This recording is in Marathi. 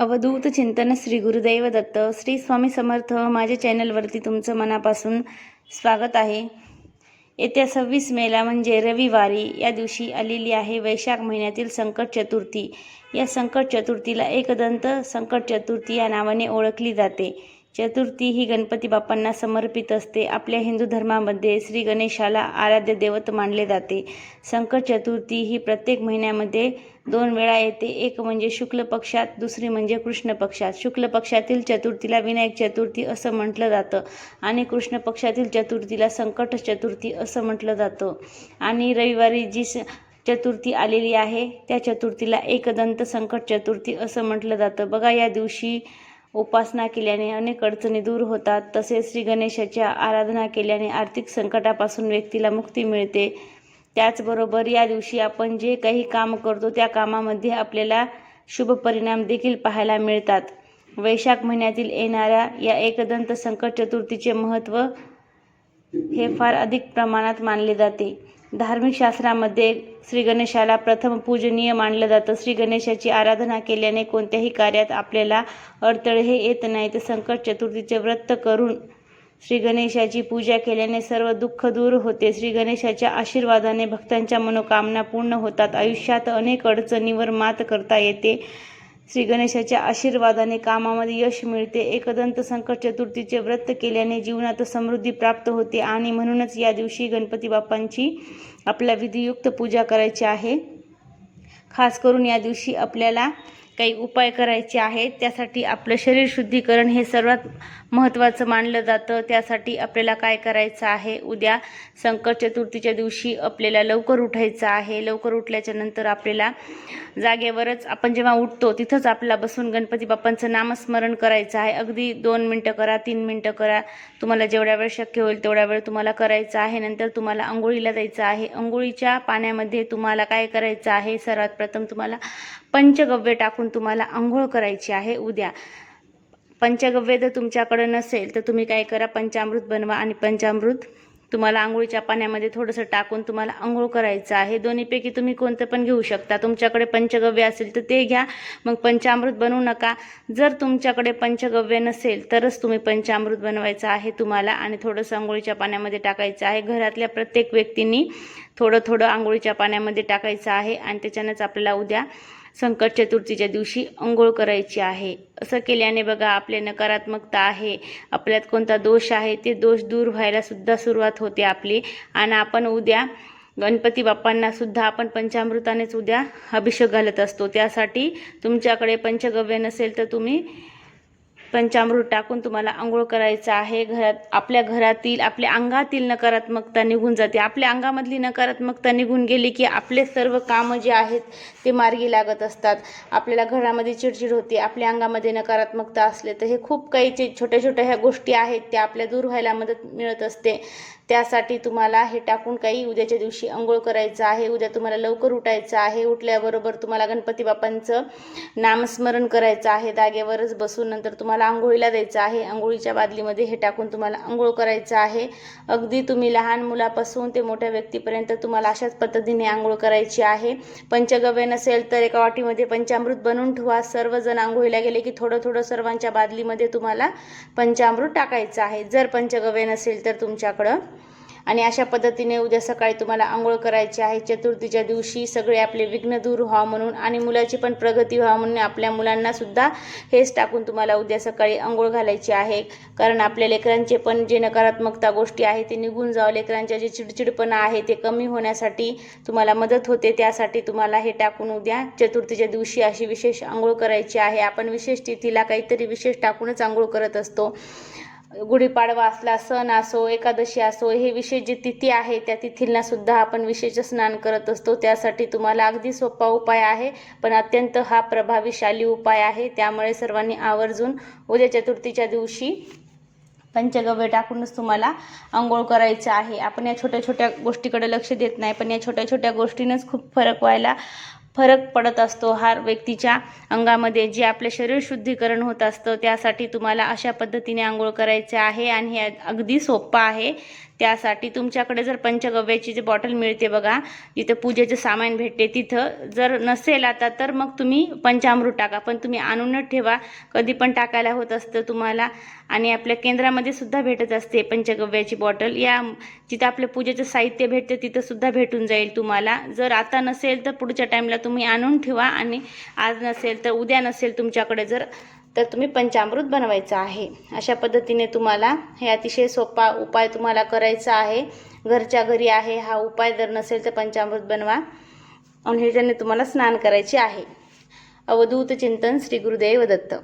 अवधूत चिंतन श्री गुरुदैव दत्त. श्री स्वामी समर्थ माझ्या चॅनलवरती तुमचं मनापासून स्वागत आहे. येत्या सव्वीस मेला म्हणजे रविवारी या दिवशी आलेली आहे वैशाख महिन्यातील संकट चतुर्थी. या संकट चतुर्थीला एकदंत संकट चतुर्थी या नावाने ओळखली जाते. चतुर्थी ही गणपती बाप्पांना समर्पित असते. आपल्या हिंदू धर्मामध्ये श्री गणेशाला आराध्य दैवत मानले जाते. संकट चतुर्थी ही प्रत्येक महिन्यामध्ये दोन वेळा येते. एक म्हणजे शुक्ल पक्षात दुसरी म्हणजे कृष्ण पक्षात. शुक्ल पक्षातील चतुर्थीला विनायक चतुर्थी असं म्हटलं जातं आणि कृष्ण पक्षातील चतुर्थीला संकट चतुर्थी असं म्हटलं जातं. आणि रविवारी जी स चतुर्थी आलेली आहे त्या चतुर्थीला एकदंत संकट चतुर्थी असं म्हटलं जातं. बघा या दिवशी उपासना केल्याने अनेक अडचणी दूर होतात. तसेच श्री गणेशाच्या आराधना केल्याने आर्थिक संकटापासून व्यक्तीला मुक्ती मिळते. त्याचबरोबर या दिवशी आपण जे काही काम करतो त्या कामामध्ये आपल्याला शुभ परिणाम देखील पाहायला मिळतात. वैशाख महिन्यातील येणाऱ्या या एकदंत संकट चतुर्थीचे महत्त्व हे फार अधिक प्रमाणात मानले जाते. धार्मिक शास्त्रामध्ये श्री गणेशाला प्रथम पूजनीय मानलं जातं. श्री गणेशाची आराधना केल्याने कोणत्याही कार्यात आपल्याला अडथळे हे येत नाही तर संकट चतुर्थीचे व्रत करून श्री गणेशाची पूजा केल्याने सर्व दुःख दूर होते. श्री गणेशाच्या आशीर्वादाने भक्तांच्या मनोकामना पूर्ण होतात. आयुष्यात अनेक अडचणीवर मात करता येते. श्री गणेशाच्या आशीर्वादाने कामामध्ये यश मिळते. एकदंत संकट चतुर्थीचे व्रत केल्याने जीवनात समृद्धी प्राप्त होते आणि म्हणूनच या दिवशी गणपती बाप्पांची आपल्या विधियुक्त पूजा करायची आहे. खास करून या दिवशी आपल्याला काही उपाय करायचे आहेत त्यासाठी आपलं शरीर शुद्धीकरण हे सर्वात महत्त्वाचं मानलं जातं. त्यासाठी आपल्याला काय करायचं आहे? उद्या संकट चतुर्थीच्या दिवशी आपल्याला लवकर उठायचं आहे. लवकर उठल्याच्या नंतर आपल्याला जागेवरच आपण जेव्हा उठतो तिथंच आपल्याला बसून गणपती बाप्पांचं नामस्मरण करायचं आहे. अगदी दोन मिनटं करा तीन मिनटं करा. तुम्हाला जेवढ्या वेळ शक्य होईल तेवढ्या वेळ तुम्हाला करायचं आहे. नंतर तुम्हाला आंघोळीला जायचं आहे. आंघोळीच्या पाण्यामध्ये तुम्हाला काय करायचं आहे? सर्वात प्रथम तुम्हाला पंचगव्य टाकून तुम्हाला आंघोळ करायची आहे उद्या. पंचगव्य जर तुमच्याकडं नसेल तर तुम्ही काय करा पंचामृत बनवा आणि पंचामृत तुम्हाला आंघोळीच्या पाण्यामध्ये थोडंसं टाकून तुम्हाला आंघोळ करायचं आहे. दोन्हीपैकी तुम्ही कोणतं पण घेऊ शकता. तुमच्याकडे पंचगव्य असेल तर ते घ्या. मग पंचामृत बनवू नका. जर तुमच्याकडे पंचगव्य नसेल तरच तुम्ही पंचामृत बनवायचं आहे तुम्हाला आणि थोडंसं आंघोळीच्या पाण्यामध्ये टाकायचं आहे. घरातल्या प्रत्येक व्यक्तींनी थोडं थोडं आंघोळीच्या पाण्यामध्ये टाकायचं आहे आणि त्याच्यानंच आपल्याला उद्या संकट चतुर्थीच्या दिवशी अंघोळ करायची आहे. असं केल्याने बघा आपले नकारात्मकता आहे. आपल्यात कोणता दोष आहे ते दोष दूर व्हायला सुद्धा सुरुवात होते आपली. आणि आपण उद्या गणपती बाप्पांना सुद्धा आपण पंचामृतानेच उद्या अभिषेक घालत असतो. त्यासाठी तुमच्याकडे पंचगव्य नसेल तर तुम्ही पंचामृत टाकून तुम्हाला आंघोळ करायचं आहे. घरात आपल्या घरातील आपल्या अंगातील नकारात्मकता निघून जाते. आपल्या अंगामधली नकारात्मकता निघून गेली की आपले सर्व कामं जे आहेत ते मार्गी लागत असतात. आपल्याला घरामध्ये चिडचिड होते आपल्या अंगामध्ये नकारात्मकता असले तर हे खूप काही जे छोट्या छोट्या ह्या गोष्टी आहेत त्या आपल्या दूर व्हायला मदत मिळत असते. त्यासाठी तुम्हाला हे टाकून काही उद्याच्या दिवशी आंघोळ करायचं आहे. उद्या तुम्हाला लवकर उठायचं आहे. उठल्याबरोबर तुम्हाला गणपती बाप्पांचं नामस्मरण करायचं आहे. जागेवरच बसून नंतर तुम्हाला आंघोळीला द्यायचं आहे. आंघोळीच्या बादलीमध्ये हे टाकून तुम्हाला आंघोळ करायचं आहे. अगदी तुम्ही लहान मुलापासून ते मोठ्या व्यक्तीपर्यंत तुम्हाला अशाच पद्धतीने आंघोळ करायची आहे. पंचगव्य नसेल तर एका वाटीमध्ये पंचामृत बनवून ठेवा. सर्वजण आंघोळीला गेले की थोडं थोडं सर्वांच्या बादलीमध्ये तुम्हाला पंचामृत टाकायचं आहे. जर पंचगव्य नसेल तर तुमच्याकडं आणि अशा पद्धतीने उद्या सकाळी तुम्हाला आंघोळ करायची आहे. चतुर्थीच्या दिवशी सगळे आपले विघ्न दूर व्हावं म्हणून आणि मुलाची पण प्रगती व्हावं म्हणून आपल्या मुलांना सुद्धा हेच टाकून तुम्हाला उद्या सकाळी आंघोळ घालायची आहे. कारण आपल्या लेकरांचे पण जे नकारात्मकता गोष्टी आहे ते निघून जावं. लेकरांच्या जे चिडचिडपणा आहे ते कमी होण्यासाठी तुम्हाला मदत होते. त्यासाठी तुम्हाला हे टाकून उद्या चतुर्थीच्या दिवशी अशी विशेष आंघोळ करायची आहे. आपण विशेष तिथीला काहीतरी विशेष टाकूनच आंघोळ करत असतो. गुढीपाडवा असला सण असो एकादशी असो हे विशेष जी तिथी आहे त्या तिथींना सुद्धा आपण विशेष स्नान करत असतो. त्यासाठी तुम्हाला अगदी सोपा उपाय आहे पण अत्यंत हा प्रभावीशाली उपाय आहे. त्यामुळे सर्वांनी आवर्जून उद्या चतुर्थीच्या दिवशी पंचगव्य टाकूनच तुम्हाला आंघोळ करायचं आहे. आपण या छोट्या छोट्या गोष्टीकडे लक्ष देत नाही पण या छोट्या छोट्या गोष्टीनंच खूप फरक व्हायला फरक पडत असतो. हा व्यक्तीच्या अंगामध्ये जे आपले शरीर शुद्धीकरण होत असतं त्यासाठी तुम्हाला अशा पद्धतीने आंघोळ करायचे आहे आणि हे अगदी सोपं आहे. त्यासाठी तुमच्याकडे जर पंचगव्याची जी बॉटल मिळते बघा जिथं पूजेचं सामान भेटते तिथं जर नसेल आता तर मग तुम्ही पंचामृत टाका. पण तुम्ही आणूनच ठेवा. कधी पण टाकायला होत असतं तुम्हाला. आणि आपल्या केंद्रामध्ये सुद्धा भेटत असते पंचगव्याची बॉटल. या जिथं आपलं पूजेचं साहित्य भेटते तिथं सुद्धा भेटून जाईल तुम्हाला. जर आता नसेल तर पुढच्या टाईमला तुम्ही आणून ठेवा. आणि आज नसेल तर उद्या नसेल तुमच्याकडे जर तर तुम्ही पंचामृत बनवायचं आहे. अशा पद्धतीने तुम्हाला हे अतिशय सोपा उपाय तुम्हाला करायचा आहे. घरच्या घरी आहे हा उपाय जर नसेल तर पंचामृत बनवा. आणि ह्याच्याने तुम्हाला स्नान करायचे आहे. अवधूत चिंतन श्री गुरुदेव दत्त.